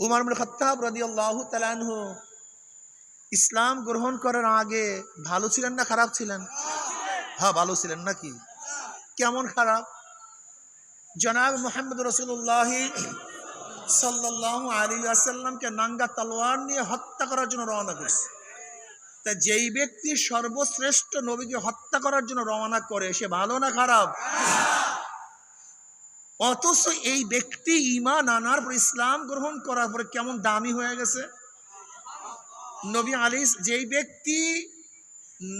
উমার খত্তাব রাদিয়াল্লাহু তাআলা আনহু ইসলাম গ্রহণ করার আগে ভালো ছিলেন না খারাপ ছিলেন? হ্যাঁ ভালো ছিলেন নাকি? কেমন খারাপ? জনাব মোহাম্মদ রসুল্লাহ সাল্লাহ আলী আসাল্লামকে নাঙ্গা তলোয়ার নিয়ে হত্যা করার জন্য রওনা করছে। তা যেই ব্যক্তি সর্বশ্রেষ্ঠ নবীকে হত্যা করার জন্য রওনা করে, সে ভালো না খারাপ? অথচ এই ব্যক্তি ইমান আনার পর ইসলাম গ্রহণ করার পরে কেমন দামি হয়ে গেছে? নবী আলী, যেই ব্যক্তি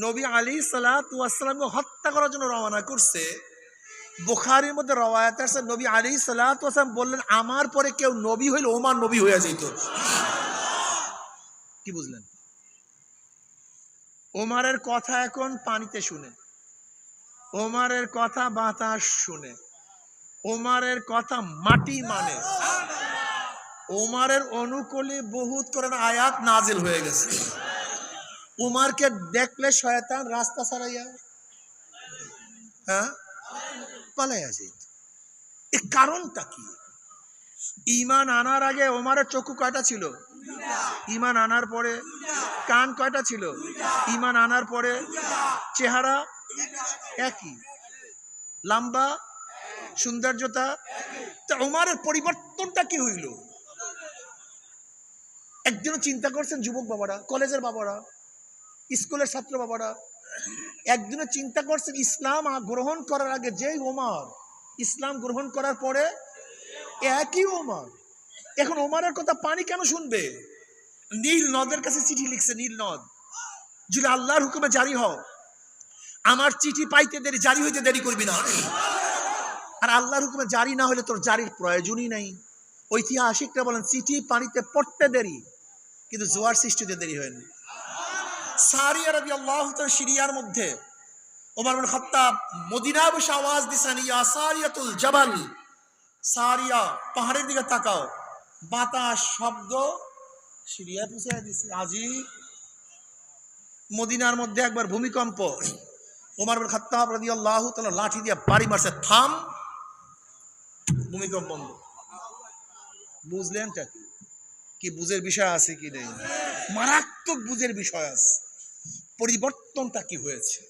নবী আলী সালাতামকে হত্যা করার জন্য রওনা করছে, বুখারির মধ্যে রওয়ায়াত আছে নবী আলী সালাতাম বললেন, আমার পরে কেউ নবী হইলে ওমার নবী হয়ে যেত কি বুঝলেন? ওমারের কথা এখন পানিতে শুনে, ওমারের কথা বাতাস শুনে। ওমারের কথা মাটি মানে। ওমারের অনুকূলে বহুত করেন আয়াত নাজিল হয়ে গেছে। উমারকে দেখলে শয়তান রাস্তা ছাড়াইয়া হ্যাঁ পালাইয়া যেত এর কারণটা কি? ইমান আনার আগে ওমারের চক্ষু কয়টা ছিল? ইমান আনার পরে কান কয়টা ছিল? ইমান আনার পরে চেহারা একই। লম্বা সৌন্দর্যতা। তা ওমারের পরিবর্তনটা কি হইল? একদিনও চিন্তা করছেন যুবক বাবারা, কলেজের বাবারা, স্কুলের ছাত্র বাবারা? একদিনও চিন্তা করছেন ইসলাম গ্রহণ করার আগে যেই ওমার ইসলাম গ্রহণ করার পরে একই ওমার এখন ওমারের কথা পানি কেন শুনবে? নীল নদের কাছে চিঠি লিখছে, নীল নদ। যদি আল্লাহর হুকুমে জারি হও, আমার চিঠি পাইতে দেরি জারি হইতে দেরি করবি না। আর আল্লাহর হুকুমে জারি না হলে তোর জারির প্রয়োজনই নাই। ঐতিহাসিকরা বলেন চিঠি পানিতে পড়তে দেরি, কিন্তু জোয়ার সৃষ্টিতে দেরি হয়নি। সারিয়া রবি আল্লাহ সিরিয়ার মধ্যে ওমর বিন খাত্তাব মদিনা বসে আওয়াজ দিছেন ইয়া সারিয়াতুল জাবাল, সারিয়া, পাহাড়ের দিকে তাকাও। বাতাস, শব্দ সিরিয়া পুষে দিছে আজি মদিনার মধ্যে একবার ভূমিকম্প। ওমর বিন খাত্তাব রাদিয়াল্লাহু তাআলা লাঠি দিয়ে বাড়ি মারছে। থাম ভূমিকম্প বন্ধ। বুঝলেন কি? কি বুঝের বিষয় আছে কি নেই? মারাত্মক বুঝের বিষয় আছে। পরিবর্তনটা কি হয়েছে?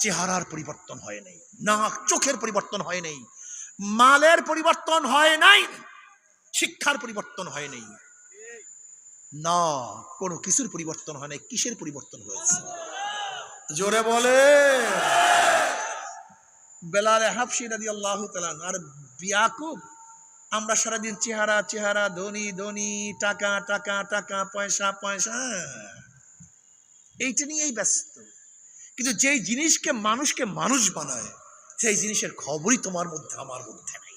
চেহারার পরিবর্তন হয় নাই। নাক, চোখের পরিবর্তন হয় নাই। মালের পরিবর্তন হয় নাই। শিক্ষার পরিবর্তন হয় নাই। না, কোনো কিছুর পরিবর্তন হয় নাই। কিসের পরিবর্তন হয়েছে? জোরে বলে বেলালে হাফসি রাদি আল্লাহ আর বিয়াকুব আমরা সারাদিন চেহারা চেহারা, ধনী ধনী, টাকা টাকা টাকা, পয়সা পয়সা। এইটা নিয়েই ব্যস্ত। কিন্তু যেই জিনিসকে মানুষকে মানুষ বানায়, সেই জিনিসের খবরই তোমার মধ্যে, আমার মধ্যে নেই।